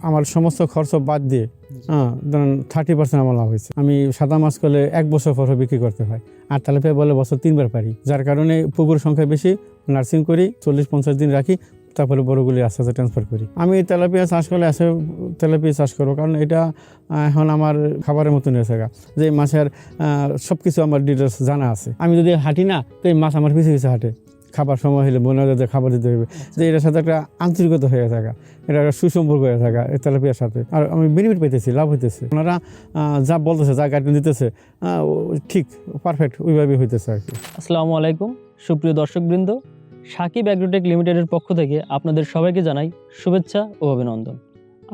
আমার সমস্ত খরচ বাদ দিয়ে হ্যাঁ ধরেন থার্টি পার্সেন্ট আমার লাভ হয়েছে। আমি সাদা মাছ করলে এক বছর পর বিক্রি করতে হয়। আর তেলাপিয়া বলে বছর তিনবার পারি। যার কারণে পুকুর সংখ্যা বেশি নার্সিং করি চল্লিশ পঞ্চাশ দিন রাখি তারপরে বড়গুলি আস্তে আস্তে ট্রান্সফার করি। আমি তেলাপিয়া চাষ করলে আসে তেলাপিয়া চাষ করব কারণ এটা এখন আমার খাবারের মতন হয়েছে। যে মাছের সব কিছু আমার ডিটেলস জানা আছে। আমি যদি হাঁটি না তো এই মাছ আমার পিছিয়ে পিছিয়ে হাঁটে। খাবার সময় হলে মনে হয় যে খাবার দিতে হবে যে এটার সাথে একটা আন্তরিকতা হয়ে থাকা এটা একটা সুসম্পর্ক হয়ে থাকা এই তেলাপিয়ার সাথে। আর আমি বেনিফিট পাইতেছি লাভ হইতেছে। ওনারা যা বলতেছে যা গাইডলাইন দিতেছে ঠিক পারফেক্ট ওইভাবে হইতেছে আর কি। আসসালামু আলাইকুম সুপ্রিয় দর্শকবৃন্দ সাকিব অ্যাগ্রোটেক লিমিটেডের পক্ষ থেকে আপনাদের সবাইকে জানাই শুভেচ্ছা ও অভিনন্দন।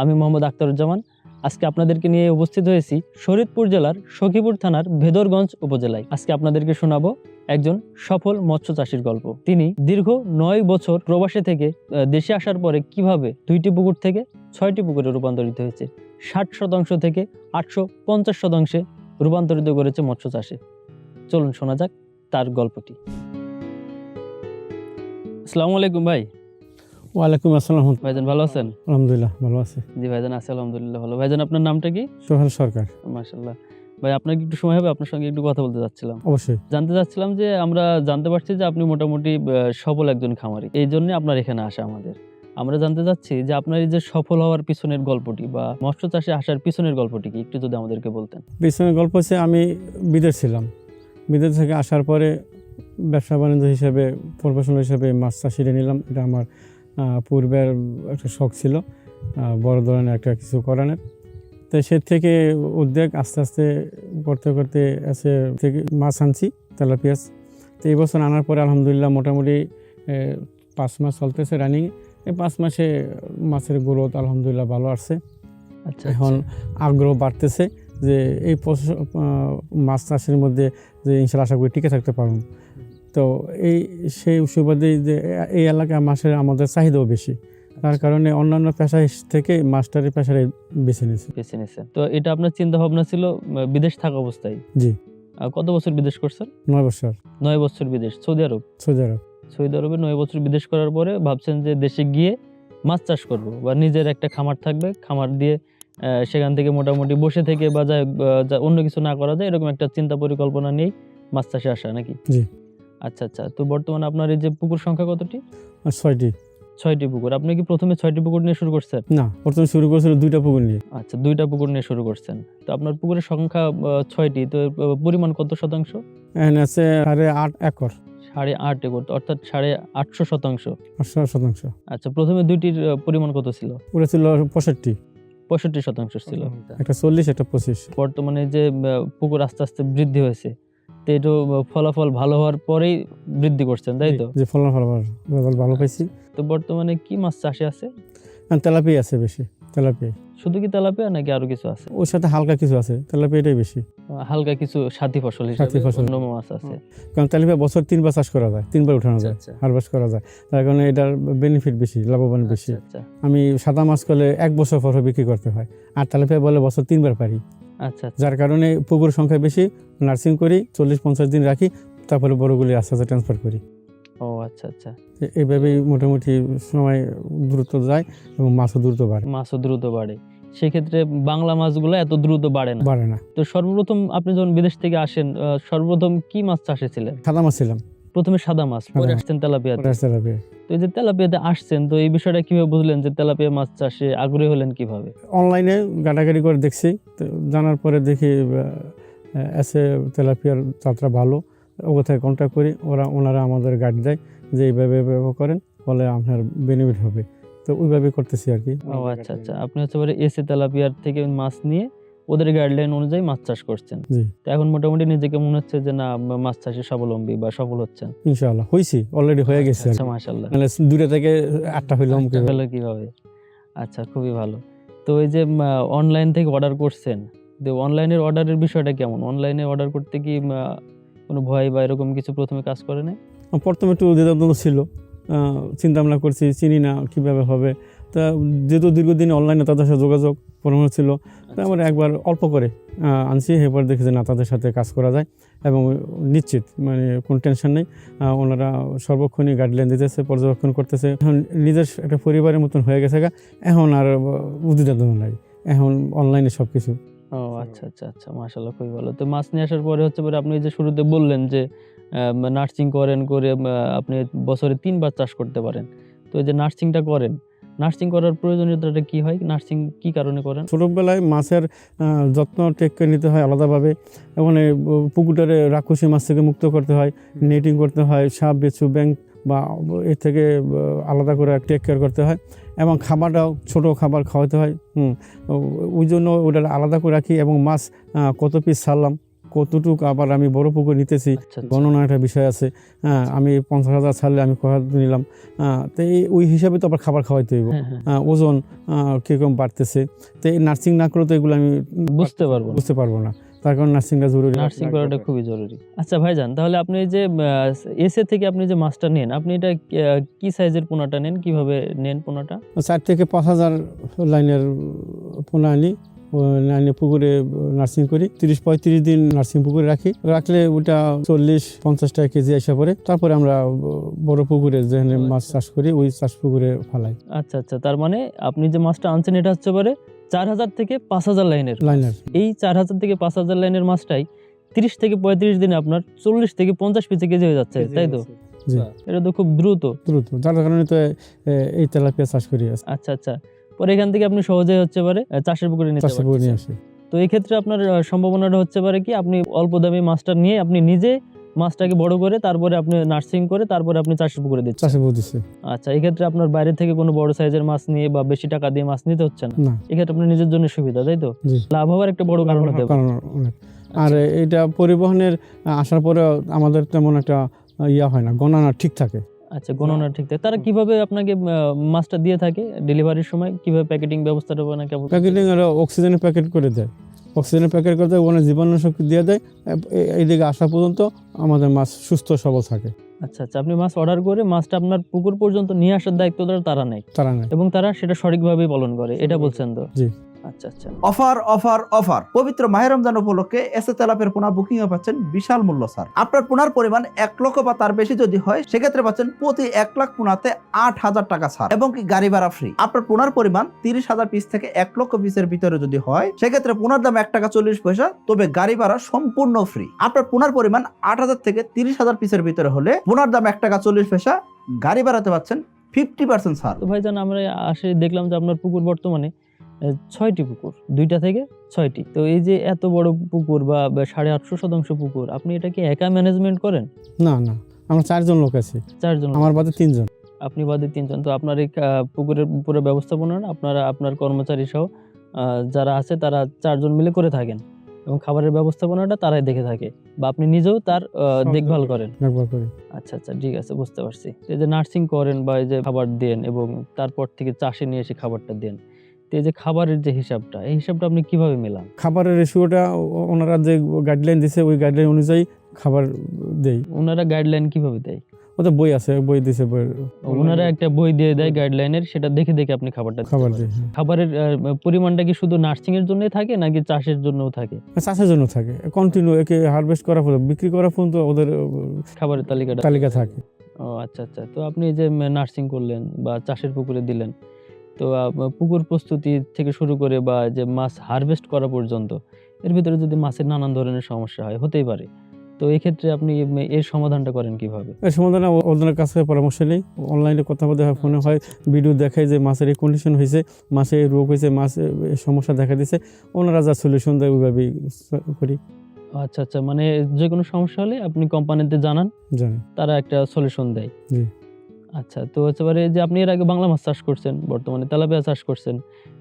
আমি মোহাম্মদ আখতারুজ্জামান আজকে আপনাদেরকে নিয়ে উপস্থিত হয়েছি শরীদপুর জেলার সখীপুর থানার ভেদরগঞ্জ উপজেলায়। আজকে আপনাদেরকে শোনাবো একজন সফল মৎস্য চাষির গল্প। তিনি দীর্ঘ নয় বছর প্রবাসে থেকে দেশে আসার পরে কীভাবে দুইটি পুকুর থেকে ছয়টি পুকুরে রূপান্তরিত হয়েছে, ষাট শতাংশ থেকে আটশো পঞ্চাশ শতাংশে রূপান্তরিত করেছে মৎস্য চাষে চলুন শোনা যাক তার গল্পটি। আসসালামু আলাইকুম ভাই। ওয়ালাইকুম আসসালাম। ভাইজান ভালো আছেন? আলহামদুলিল্লাহ ভালো আছে। জি ভাইজান আছে আলহামদুলিল্লাহ ভালো। ভাইজান আপনার নামটা কি? সোহেল সরকার। ভাই আপনার একটু সময় হবে? আপনার সঙ্গে একটু কথা বলতে চাচ্ছিলাম অবশ্যই। জানতে চাচ্ছিলাম যে আমরা জানতে পারছি যে আপনি মোটামুটি সফল একজন খামারি। এই জন্য আপনার এখানে আসা আমাদের। আমরা জানতে চাচ্ছি যে আপনার এই যে সফল হওয়ার পিছনের গল্পটি বা মৎস্য চাষে আসার পিছনের গল্পটি কি? একটু যদি আমাদেরকে বলতেন। পিছনের গল্প হচ্ছে আমি বিদেশ ছিলাম। বিদেশ থেকে আসার পরে ব্যবসা বাণিজ্য হিসেবে প্রফেশনাল হিসেবে মাছ চাষিরে নিলাম। এটা আমার পূর্বের একটা শখ ছিল বড় ধরনের একটা কিছু করানোর। তো সে থেকে উদ্যোগ আস্তে আস্তে করতে করতে এসে থেকে মাছ আনছি তেলাপিয়াস। তো এই বছর আনার পরে আলহামদুলিল্লাহ মোটামুটি পাঁচ মাস চলতেছে রানিং এই পাঁচ মাসে মাছের গ্রোথ আলহামদুলিল্লাহ ভালো আসছে। আচ্ছা এখন আগ্রহ বাড়তেছে যে এই পশ- মাছ চাষের মধ্যে যে ইনশাল্লাহ আশা করি টিকে থাকতে পারব। তো এই সেই সুবাদে যে এই এলাকায় মাছের আমাদের চাহিদাও বেশি। তার কারণে অন্যান্য পেশা থেকে মাস্টারি পেশারে বেছে নিয়েছি বেছে নিয়েছেন তো এটা আপনার চিন্তা ভাবনা ছিল বিদেশ থাকা অবস্থায়? জি। কত বছর বিদেশ করছেন? নয় বছর। নয় বছর বিদেশ। Saudi Arab? Saudi Arab. Saudi আরবে নয় বছর বিদেশ করার পরে ভাবছেন যে দেশে গিয়ে মাছ চাষ করব বা নিজের একটা খামার থাকবে খামার দিয়ে সেখান থেকে মোটামুটি বসে থেকে বা যা অন্য কিছু না করা যায় এরকম একটা চিন্তা পরিকল্পনা নিয়েই মাছ চাষে আসা নাকি? জি। আচ্ছা আচ্ছা। তো বর্তমানে আপনার এই যে পুকুর সংখ্যা কতটি? ছয়টি। ছয়টি পুকুর। আপনি কি প্রথমে ছয়টি পুকুর নিয়ে শুরু করছেন? না প্রথমে শুরু করেছিল দুইটা পুকুর নিয়ে। আচ্ছা দুইটা পুকুর নিয়ে শুরু করছেন। তো আপনার পুকুরের সংখ্যা ছয়টি। তো পরিমাণ কত শতাংশ? এখানে আছে সাড়ে আট একর। সাড়ে আট একর অর্থাৎ সাড়ে আটশো শতাংশ। আটশো শতাংশ। আচ্ছা প্রথমে দুইটির পরিমাণ কত ছিল? ওটা ছিল পঁয়ষট্টি। পঁয়ষট্টি শতাংশ ছিল। একটা চল্লিশ একটা পঁচিশ। বর্তমানে যে পুকুর আস্তে আস্তে বৃদ্ধি হয়েছে তো ফলাফল ভালো হওয়ার পরেই বৃদ্ধি করছেন তাই তো? যে ফলাফল রেজাল্ট ভালো পাইছি। তো বর্তমানে কি মাছ চাষে আছে? তেলাপিয়া আছে বেশি তেলাপিয়া। শুধু কি তেলাপিয়া নাকি আরও কিছু আছে? ওর সাথে হালকা কিছু আছে তেলাপিয়াটাই বেশি। হালকা কিছু সাথী ফসল সাথী ফসল। মাছ আছে। কারণ তেলাপিয়া বছর তিনবার চাষ করা যায় তিনবার উঠানো যায় আচ্ছা। হারভেস্ট করা যায়। তার কারণে এটার বেনিফিট বেশি লাভবান বেশি। আচ্ছা আচ্ছা। আমি সাদা মাছ করলে এক বছর পর বিক্রি করতে হয় আর তেলাপিয়া বলে বছর তিনবার পারি। আচ্ছা আচ্ছা। যার কারণে পুকুর সংখ্যা বেশি নার্সিং করি চল্লিশ পঞ্চাশ দিন রাখি তারপরে বড়গুলি আস্তে আস্তে ট্রান্সফার করি। ও আচ্ছা আচ্ছা। এইভাবেই মোটামুটি সময় দ্রুত যায় এবং মাছও দ্রুত বাড়ে। মাছও দ্রুত বাড়ে। সেক্ষেত্রে বাংলা মাছগুলো এত দ্রুত বাড়ে না। বাড়ে না। তো সর্বপ্রথম আপনি যখন বিদেশ থেকে আসেন সর্বপ্রথম কি মাছ চাষে ছিলেন? সাদা মাছ ছিলাম। প্রথমে সাদা মাছ পরে আসছেন তেলাপিয়া তো এই যে তেলাপিয়াতে আসছেন তো এই বিষয়টা কীভাবে বুঝলেন যে তেলাপিয়া মাছ চাষে আগ্রহী হলেন কীভাবে? অনলাইনে গাটাগাড়ি করে দেখছি তো জানার পরে দেখি এসে তেলাপিয়ার যাত্রা ভালো ওকে থেকে কন্ট্যাক্ট করি ওরা ওনারা আমাদের গাইড দেয় যে এইভাবে ব্যবহার করেন ফলে আপনার বেনিফিট হবে। তো ওইভাবে করতেছি আর কি। ও আচ্ছা আচ্ছা। আপনি হচ্ছে এসে তেলাপিয়ার থেকে মাছ নিয়ে ওদের গাইডলাইন অনুযায়ী মাছ চাষ করছেন। তো এখন মোটামুটি নিজেকে মনে হচ্ছে যে না মাছ চাষে স্বাবলম্বী বা সফল হচ্ছেন। ইনশাআল্লাহ হয়েছি অলরেডি হয়ে গেছে আচ্ছা কি। মাশাল্লাহ মানে দুইটা থেকে আটটা হইলাম আচ্ছা, হলো কীভাবে? আচ্ছা খুবই ভালো। তো এই যে অনলাইন থেকে অর্ডার করছেন তো অনলাইনের অর্ডারের বিষয়টা কেমন? অনলাইনে অর্ডার করতে কি কোনো ভয় বা এরকম কিছু প্রথমে কাজ করে না প্রথমে একটু দ্বিধাদ্বন্দ্ব ছিল। চিন্তা ভাবনা করছি চিনি না কীভাবে হবে। তা যেহেতু দীর্ঘদিন অনলাইনে তাদের সাথে যোগাযোগ পরামর্শ ছিল তা আমরা একবার অল্প করে আনছি এবার দেখি যে না তাদের সাথে কাজ করা যায় এবং নিশ্চিত মানে কোনো টেনশন নেই। ওনারা সর্বক্ষণই গাইডলাইন দিতেছে পর্যবেক্ষণ করতেছে। এখন নিজের একটা পরিবারের মতন হয়ে গেছে গা, এখন আর উদ্বিগ্ন নাই এখন অনলাইনে সব কিছু ও আচ্ছা আচ্ছা আচ্ছা মাশাল্লাহ খুবই ভালো। তো মাছ নিয়ে আসার পরে হচ্ছে পরে আপনি যে শুরুতে বললেন যে নার্সিং করেন করে আপনি বছরে তিনবার চাষ করতে পারেন। তো এই যে নার্সিংটা করেন নার্সিং করার প্রয়োজনীয়তাটা কি হয়? নার্সিং কি কারণে করেন? ছোটোবেলায় মাছের যত্ন টেক করে নিতে হয় আলাদাভাবে। এবং এই পুকুরটারে রাক্ষসী মাছ থেকে মুক্ত করতে হয় নেটিং করতে হয় সাপ বেছু ব্যাংক বা এর থেকে আলাদা করে টেক কেয়ার করতে হয়। এবং খাবারটাও ছোট খাবার খাওয়াতে হয় হুম। ওই জন্য ওটা আলাদা করে রাখি এবং মাছ কত পিস ছাড়লাম কতটুক আবার আমি বড় পুকুর নিতেছি? আচ্ছা আচ্ছা। গণনা একটা বিষয় আছে। হ্যাঁ আমি পঞ্চাশ হাজার ছাড়লে আমি কয় নিলাম। হ্যাঁ, তো এই ওই হিসাবে তো আবার খাবার খাওয়াইতে হইব। হ্যাঁ, ওজন কীরকম বাড়তেছে? তো এই নার্সিং না করলে তো এগুলো আমি বুঝতে পারব বুঝতে পারব না। তার কারণ নার্সিংটা জরুরি। নার্সিং করাটা খুবই জরুরি। আচ্ছা ভাইজান তাহলে আপনি যে এসে থেকে আপনি যে মাছটা নেন আপনি এটা কি সাইজের পোনাটা নেন? কীভাবে নেন পোনাটা? চার থেকে পাঁচ হাজার লাইনের পোনা আনি। ও লাইনে পুকুরে নার্সিং করি। তিরিশ পঁয়ত্রিশ দিন নার্সিং পুকুরে রাখি। রাখলে ওটা চল্লিশ পঞ্চাশ টাকা কেজি আসা পরে তারপরে আমরা বড় পুকুরে যেখানে মাছ চাষ করি ওই চাষ পুকুরে ফালাই। আচ্ছা আচ্ছা তার মানে আপনি যে মাছটা আনছেন এটা হচ্ছে পারে চার হাজার থেকে পাঁচ হাজার লাইনের লাইনার। এই চার হাজার থেকে পাঁচ হাজার লাইনের মাছটাই তিরিশ থেকে পঁয়ত্রিশ দিনে আপনার চল্লিশ থেকে পঞ্চাশ পিসে কেজি হয়ে যাচ্ছে তাই তো? এটা তো খুব দ্রুত। দ্রুত। যার কারণে তো এই তেলাপিয়া চাষ করি। আছি। আচ্ছা আচ্ছা। পরে এখান থেকে আপনি সহজে হচ্ছে পারে চাষের পুকুরে নিতে চাষের পুকুরে নিয়ে আসি। তো এই ক্ষেত্রে আপনার সম্ভাবনাটা হচ্ছে পারে কি আপনি অল্প দামে মাছটা নিয়ে আপনি নিজে মাছটাকে বড় করে তারপরে আপনি নার্সিং করে তারপরে আপনি চাষের পুকুরে দিচ্ছেন। চাষে বুঝতেছি আচ্ছা এই ক্ষেত্রে আপনার বাইরে থেকে কোনো বড় সাইজের মাছ নিয়ে বা বেশি টাকা দিয়ে মাছ নিতে হচ্ছে না? না। এক্ষেত্রে আপনার নিজের জন্য সুবিধা তাই তো? লাভ হওয়ার একটা বড় কারণ হতে পারে। আর এটা পরিবহনের আসার পরে আমাদের তেমন একটা ইয়া হয় না গণনা ঠিক থাকে। আচ্ছা গণনা ঠিক থাকে তারা কীভাবে আপনাকে মাছটা দিয়ে থাকে ডেলিভারির সময়? কীভাবে প্যাকেটিং ব্যবস্থাটা বানায় কেমন? প্যাকেটিং আর অক্সিজেনের প্যাকেট করে দেয়। অক্সিজেনের প্যাকেট করে দেয় ওখানে জীবাণুনাশক দিয়ে দেয়। এ- এইদিকে আসা পর্যন্ত আমাদের মাছ সুস্থ সবল থাকে। আচ্ছা আচ্ছা আপনি মাছ অর্ডার করে মাছটা আপনার পুকুর পর্যন্ত নিয়ে আসার দায়িত্বটা তারা নেয়? তারা নেয়। এবং তারা সেটা সঠিকভাবে পালন করে এটা বলছেন তো? জি। আচ্ছা আচ্ছা। Offer offer offer. পবিত্র মাহের রমজান উপলক্ষে এসে তেলাপের পোনা বুকিং এ পাচ্ছেন বিশাল মূল্য স্যার। আপনার পোনার পরিমাণ এক লক্ষ বা তার বেশি যদি হয় সেক্ষেত্রে পাচ্ছেন প্রতি এক লাখ পোনাতে আট হাজার টাকা ছাড় এবং কি গাড়ি ভাড়া ফ্রি আপনার পোনার পরিমাণ তিরিশ হাজার পিস থেকে এক লক্ষ পিসের ভিতরে যদি হয় সেক্ষেত্রে পোনার দাম এক টাকা চল্লিশ পয়সা তবে গাড়ি ভাড়া সম্পূর্ণ ফ্রি আপনার পোনার পরিমাণ আট হাজার থেকে তিরিশ হাজার পিসের ভিতরে হলে পোনার দাম এক টাকা চল্লিশ পয়সা গাড়ি ভাড়াতে পাচ্ছেন ফিফটি পার্সেন্ট ছাড় তো ভাইজান আমরা আসে দেখলাম যে আপনার পুকুর বর্তমানে ছয়টি পুকুর দুইটা থেকে ছয়টি। তো এই যে এত বড় পুকুর বা সাড়ে আটশো শতাংশ পুকুর আপনি এটা কি একা ম্যানেজমেন্ট করেন? না না। আমরা চারজন লোক আছি। চারজন আমার বাদে তিনজন। আপনি বাদে তিনজন। তো আপনার এই পুকুরের পুরো ব্যবস্থাপনা আপনারা আপনার কর্মচারী সহ আহ, যারা আছে তারা চারজন মিলে করে থাকেন। এবং খাবারের ব্যবস্থাপনাটা তারাই দেখে থাকে। বা আপনি নিজেও তার দেখভাল করেন। একবার করে। আচ্ছা আচ্ছা ঠিক আছে বুঝতে পারছি। এই যে নার্সিং করেন বা এই যে খাবার দেন এবং তারপর থেকে চাষে নিয়ে এসে খাবারটা দেন। তো এই যে খাবারের যে হিসাবটা এই হিসাবটা আপনি কীভাবে মেলান? খাবারের রেশিওটা ওনারা যে গাইডলাইন দিছে ওই গাইডলাইন অনুযায়ী খাবার দেই। ওনারা গাইডলাইন কীভাবে দেয়? ওদের বই আছে বই দিছে বই ওনারা একটা বই দিয়ে দেয় গাইডলাইনের সেটা দেখে দেখে আপনি খাবারটা খাবার পারেন। হ্যাঁ। খাবারের পরিমাণটা কি শুধু নার্সিং এর জন্যই থাকে নাকি চাষের জন্যও থাকে? চাষের জন্য থাকে। কন্টিনিউ একে হারভেস্ট করা পর্যন্ত বিক্রি করা পর্যন্ত ওদের খাবারের তালিকাটা তালিকা থাকে। ও আচ্ছা আচ্ছা। তো আপনি যে নার্সিং করলেন বা চাষের পুকুরে দিলেন তো পুকুর প্রস্তুতি থেকে শুরু করে বা যে মাছ হারভেস্ট করা পর্যন্ত এর ভিতরে যদি মাছের নানান ধরনের সমস্যা হয় হতেই পারে। তো এই ক্ষেত্রে আপনি এর সমাধানটা করেন কীভাবে? এর সমাধানে ও- ওদের কাছে পরামর্শ নেই। অনলাইনে কথা বলতে হয় ফোনে হয় ভিডিও দেখায় যে মাছের এই কন্ডিশন হয়েছে মাছের রোগ হয়েছে মাছ সমস্যা দেখা দিছে ওনারা যা সলিউশন দেয় ওইভাবেই করি। আচ্ছা আচ্ছা মানে যে কোনো সমস্যা হলে আপনি কোম্পানিতে জানান জানি। তারা একটা সলিউশন দেয়। আচ্ছা তো হচ্ছে যে আপনি এর আগে বাংলা মাছ চাষ করছেন, বর্তমানে তেলাপিয়া চাষ করছেন।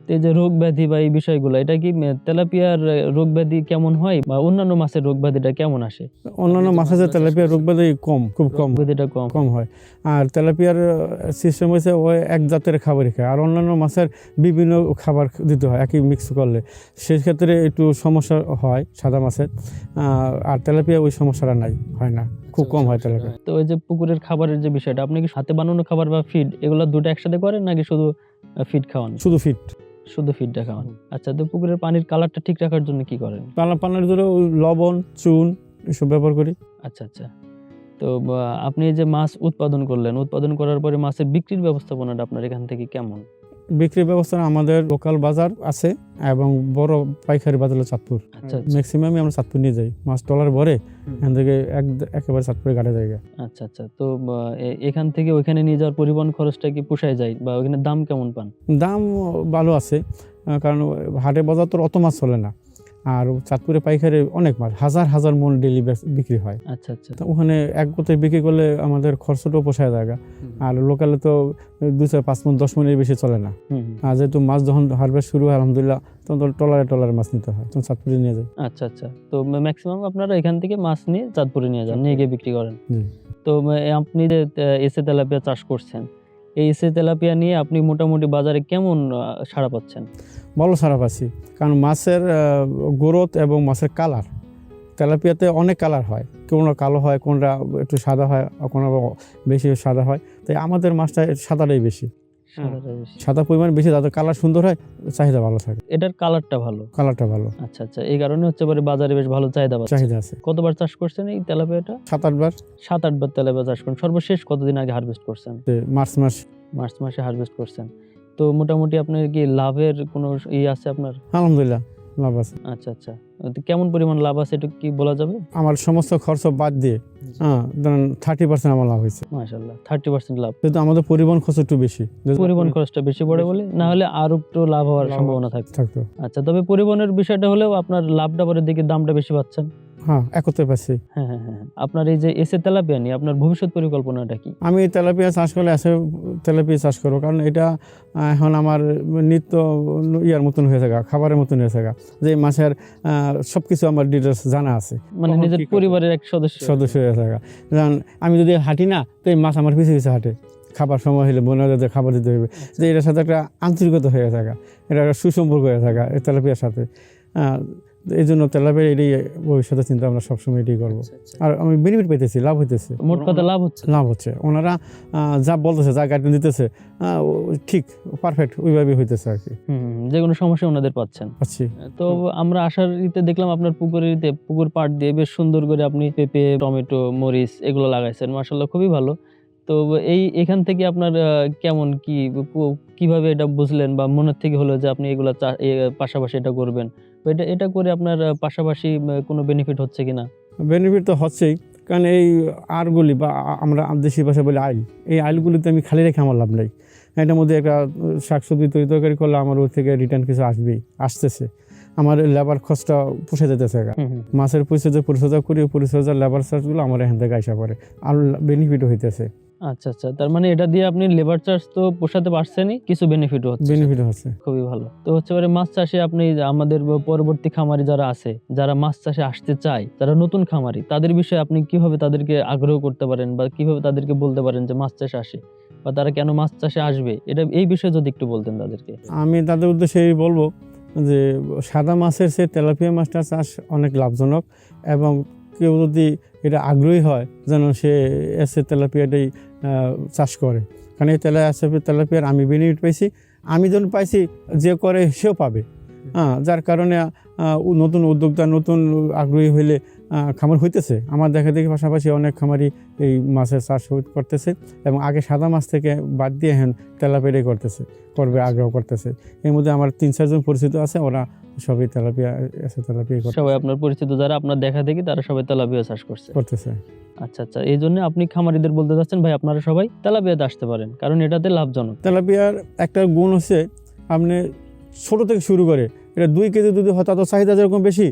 তো এই যে রোগ ব্যাধি বা এই বিষয়গুলো এটা কি তেলাপিয়ার রোগ ব্যাধি কেমন হয় বা অন্যান্য মাছের রোগ ব্যাধিটা কেমন আসে? অন্যান্য মাছের যে তেলাপিয়া রোগ ব্যাধি কম খুব কম। ব্যাধিটা কম। কম হয়। আর তেলাপিয়ার সিস্টেম হয়েছে ও এক জাতের খাবারই খায়। আর অন্যান্য মাছের বিভিন্ন খাবার দিতে হয় একই মিক্স করলে। সেই ক্ষেত্রে একটু সমস্যা হয় সাদা মাছের। আর তেলাপিয়া ওই সমস্যাটা নাই হয় না। খুব কম হয় তেলাপিয়া। তো ওই যে পুকুরের খাবারের যে বিষয়টা আপনি কি হাতে বানানো খাবার বা ফিড এগুলো দুটো একসাথে করেন নাকি শুধু ফিড খাওয়ান। শুধু ফিট শুধু ফিডটা খাওয়ান। আচ্ছা তো পুকুরের পানির কালারটা ঠিক রাখার জন্য কি করেন? কালার পানার জন্য লবণ চুন এসব ব্যবহার করি। আচ্ছা আচ্ছা। তো আপনি যে মাছ উৎপাদন করলেন উৎপাদন করার পরে মাছের বিক্রির ব্যবস্থাপনাটা আপনার এখান থেকে কেমন? বিক্রির ব্যবস্থা আমাদের লোকাল বাজার আছে এবং বড় পাইকারি বাজার হলো চাঁদপুর। আচ্ছা আচ্ছা, ম্যাক্সিমামই আমরা চাঁদপুর নিয়ে যাই। মাছ টলার ভরে এখান থেকে এক একেবারে চাঁদপুরে গাড়ি জায়গা আচ্ছা আচ্ছা। তো এখান থেকে ওইখানে নিয়ে যাওয়ার পরিবহন খরচটা কি পোষায় যায় বা ওইখানে দাম কেমন পান? দাম ভালো আছে কারণ হাটে বাজার তো অত মাছ চলে না। আর চাঁদপুরে পাইকারি অনেক মাছ হাজার হাজার মন ডেলি বিক্রি হয়। আচ্ছা আচ্ছা। তো ওখানে এক গোতে বিক্রি করলে আমাদের খরচটাও পোষায় জায়গা। আর লোকালে তো দুই চার পাঁচ মন দশ মনের বেশি চলে না। আর যেহেতু মাছ যখন হারভেস্ট শুরু হয় আলহামদুলিল্লাহ তখন তো টলারে টলারে মাছ নিতে হয় তখন চাঁদপুরে নিয়ে যায়। আচ্ছা আচ্ছা। তো ম্যাক্সিমাম আপনারা এখান থেকে মাছ নিয়ে চাঁদপুরে নিয়ে যান নিয়ে গিয়ে বিক্রি করেন। তো আপনি যে এসে তেলাপিয়া চাষ করছেন এই এসে তেলাপিয়া নিয়ে আপনি মোটামুটি বাজারে কেমন সাড়া পাচ্ছেন? ভালো সারা আছি কারণ মাছের গ্রোথ এবং মাছের কালার তেলাপিয়াতে অনেক কালার হয়। কোনটা কালো হয় কোনটা একটু সাদা হয় কোনো বেশি সাদা হয়। তাই আমাদের মাছটা সাদাটাই বেশি। সাদা পরিমাণ বেশি তাদের কালার সুন্দর হয় চাহিদা ভালো থাকে। এটার কালারটা ভালো? কালারটা ভালো। আচ্ছা আচ্ছা এই কারণে হচ্ছে পরে বাজারে বেশ ভালো চাহিদা চাহিদা আছে। কতবার চাষ করছেন এই তেলাপিয়াটা? সাত আটবার সাত আটবার তেলাপিয়া চাষ করেন। সর্বশেষ কতদিন আগে হারভেস্ট করছেন? মার্চ মাস। মার্চ মাসে হারভেস্ট করছেন। তো মোটামুটি আপনার কি লাভের কোনো ই আছে আপনার? আলহামদুলিল্লাহ লাভ আছে। আচ্ছা আচ্ছা। তো কেমন পরিমাণ লাভ আছে এটা কি বলা যাবে? আমার সমস্ত খরচ বাদ দিয়ে হ্যাঁ ধরেন থার্টি পার্সেন্ট আমার লাভ হয়েছে। মাশাল্লাহ থার্টি পার্সেন্ট লাভ। কিন্তু আমাদের পরিবহন খরচ একটু বেশি। পরিবহন খরচটা বেশি পড়ে বলে না হলে আরও একটু লাভ হওয়ার সম্ভাবনা থাকে থাকতো। আচ্টা তবে পরিবহনের বিষয়টা হলেও আপনার লাভটা পরের দিকে দামটা বেশি পাচ্ছেন। হ্যাঁ একত্রে পাচ্ছি। হ্যাঁ হ্যাঁ হ্যাঁ আপনার এই যে এসে তেলাপিয়া নিয়ে আপনার ভবিষ্যৎ পরিকল্পনাটা কি? আমি তেলাপিয়া চাষ করলে এসে তেলাপিয়া চাষ করব কারণ এটা এখন আমার নিত্য ইয়ার মতন হয়ে থাকা খাবারের মতন হয়ে থাকা যে মাছের সব কিছু আমার ডিটেলস জানা আছে। মানে নিজের পরিবারের এক সদস্য। সদস্য হয়ে থাকা। যেমন আমি যদি হাঁটি না তো এই মাছ আমার পিছিয়ে পিছিয়ে হাঁটে। খাবার সময় হলে মনে হয় খাবার দিতে হবে। যে এটার সাথে একটা আন্তরিকতা হয়ে থাকা এটা একটা সুসম্পর্ক হয়ে থাকা এই তেলাপিয়ার সাথে। এই জন্য তেলাপিয়া এটাই ভবিষ্যতে চিন্তা আমরা সবসময় এটাই করব। আর আমি বেনিফিট পেতেছি লাভ হইতেছে। মোট কথা লাভ হচ্ছে। লাভ হচ্ছে। ওনারা যা বলতেছে যা গাইডলাইন দিতেছে ঠিক পারফেক্ট ওইভাবেই হইতেছে আর কি। যে কোনো সমস্যা ওনাদের পাচ্ছেন। পাচ্ছি। তো আমরা আসার ইতে দেখলাম আপনার পুকুরের ইতে পুকুর পাড় দিয়ে বেশ সুন্দর করে আপনি পেঁপে টমেটো মরিচ এগুলো লাগাইছেন মাসাল্লাহ খুবই ভালো। তো এই এখান থেকে আপনার কেমন কি কীভাবে এটা বুঝলেন বা মনের থেকে হলো যে আপনি এগুলো পাশাপাশি এটা করবেন? এটা এটা করে আপনার পাশাপাশি কোনো বেনিফিট হচ্ছে কিনা? বেনিফিট তো হচ্ছেই কারণ এই আরগুলি বা আমরা দেশি ভাষা বলি আইল। এই আইলগুলিতে আমি খালি রেখে আমার লাভ নেই। এটার মধ্যে একটা শাকসবজি তৈরি তরকারি করলে আমার ওর থেকে রিটার্ন কিছু আসবেই আসতেছে। আমার লেবার খরচটা পুষে যেতেছে। মাছের পরিচর্যা পরিচর্যা করি পরিচর্যার লেবার চার্জগুলো আমার এখান থেকে আইসা পড়ে। আর বেনিফিটও হইতেছে। আচ্ছা আচ্ছা। তার মানে এটা দিয়ে আপনি লেবার চার্জ তো পোষাতে পারছেনই কিছু বেনিফিট হচ্ছে। বেনিফিট হচ্ছে। খুবই ভালো। তো হচ্ছে পারে মাছ চাষে আপনি আমাদের পরবর্তী খামারি যারা আছে যারা মাছ চাষে আসতে চায় যারা নতুন খামারি তাদের বিষয়ে আপনি কীভাবে তাদেরকে আগ্রহ করতে পারেন বা কীভাবে তাদেরকে বলতে পারেন যে মাছ চাষে আসে বা তারা কেন মাছ চাষে আসবে? এটা এই বিষয়ে যদি একটু বলতেন তাদেরকে। আমি তাদের উদ্দেশ্যে এই বলব যে সাদা মাছের সে তেলাপিয়া মাছটা চাষ অনেক লাভজনক এবং কেউ যদি এটা আগ্রহী হয় যেন সে এসে তেলাপিয়াটাই চাষ করে। কারণ এই তেলা এসে তেলাপিয়ার আমি বেনিফিট পাইছি। আমি যখন পাইছি, যে করে সেও পাবে। হ্যাঁ যার কারণে নতুন উদ্যোক্তা, নতুন আগ্রহী হইলে খামার হইতেছে। আমার দেখা দেখি পাশাপাশি অনেক খামারই এই মাছের চাষ করতেছে এবং আগে সাদা মাছ থেকে বাদ দিয়ে এখন তেলাপিয়াটাই করতেছে করবে আগ্রহ করতেছে। এর মধ্যে আমার তিন চারজন পরিচিত আছে ওরা সবই তেলাপিয়া এসে তেলাপিয়া করতে- সবাই আপনার পরিচিত যারা আপনার দেখা দেখি তারা সবাই তেলাপিয়া চাষ করছে। করতেছে। আচ্ছা আচ্ছা এই জন্য আপনি খামারিদের বলতে চাচ্ছেন ভাই আপনারা সবাই তেলাপিয়াতে আসতে পারেন কারণ এটাতে লাভজনক। তেলাপিয়ার একটা গুণ হচ্ছে আপনি ছোট থেকে শুরু করে এটা দুই কেজি যদি হয় তা চাহিদা যেরকম বেশি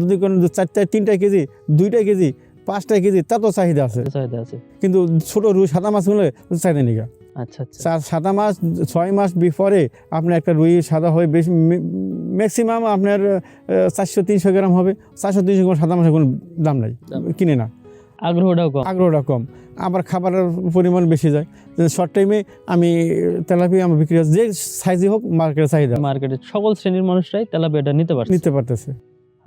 যদি কোনো চারটা তিনটা কেজি দুইটা কেজি পাঁচটা কেজি তা তো চাহিদা আছে। চাহিদা আছে। কিন্তু ছোট রুই সাদা মাছ হলে চাহিদা নেই আচ্ছা আচ্ছা। সাদা মাছ ছয় মাস বিফরে আপনার একটা রুই সাদা হয়ে বেশি ম্যাক্সিমাম আপনার চারশো তিনশো গ্রাম হবে। চারশো তিনশো গ্রাম সাদা মাছের কোনো দাম নাই। কিনে না। আগ্রহটাও কম। আগ্রহটা কম। আবার খাবারের পরিমাণ বেশি যায়। শর্ট টাইমে আমি তেলাপি আমার বিক্রি হচ্ছে যে সাইজই হোক মার্কেটের চাহিদা। মার্কেটে সকল শ্রেণির মানুষরাই তেলাপিয়াটা নিতে পারছে। নিতে পারতেছে।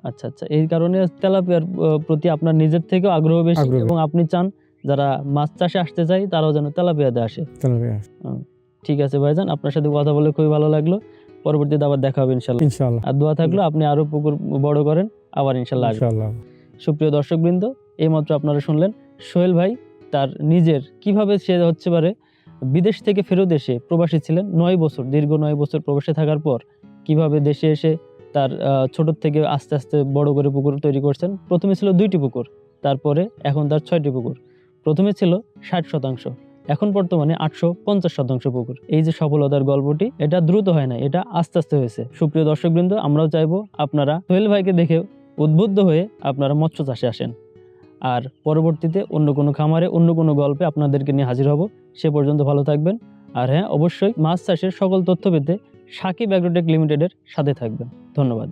আচ্ছা আচ্ছা। এই কারণে তেলাপিয়ার প্রতি আপনার নিজের থেকেও আগ্রহ বেশি এবং আপনি চান যারা মাছ চাষে আসতে চাই তারাও যেন তেলাপিয়াতে আসে। তেলাপিয়া ঠিক আছে ভাইজান আপনার সাথে কথা বলে খুবই ভালো লাগল। পরবর্তীতে আবার দেখা হবে ইনশাল্লাহ ইনশাল্লাহ আর দোয়া থাকল আপনি আরও পুকুর বড় করেন আবার ইনশাল্লাহ ইনশাল্লাহ সুপ্রিয় দর্শকবৃন্দ এইমাত্র আপনারা শুনলেন সোহেল ভাই, তার নিজের কীভাবে সে হচ্ছে পারে বিদেশ থেকে ফেরত এসে প্রবাসী ছিলেন নয় বছর, দীর্ঘ নয় বছর প্রবাসে থাকার পর কীভাবে দেশে এসে তার ছোট থেকে আস্তে আস্তে বড় করে পুকুর তৈরি করছেন। প্রথমে ছিল দুইটি পুকুর, তারপরে এখন তার ছয়টি পুকুর। প্রথমে ছিল ষাট শতাংশ, এখন বর্তমানে আটশো পঞ্চাশ শতাংশ পুকুর। এই যে সফলতার গল্পটি, এটা দ্রুত হয় না, এটা আস্তে আস্তে হয়েছে। সুপ্রিয় দর্শকবৃন্দ, আমরাও চাইব আপনারা সোহেল ভাইকে দেখে উদ্বুদ্ধ হয়ে আপনারা মৎস্য চাষে আসেন। আর পরবর্তীতে অন্য কোনো খামারে, অন্য কোনো গল্পে আপনাদেরকে নিয়ে হাজির হব। সে পর্যন্ত ভালো থাকবেন। আর হ্যাঁ অবশ্যই মাছ চাষের সকল তথ্য পেতে সাকিব অ্যাগ্রোটেক লিমিটেডের সাথে থাকবেন। ধন্যবাদ।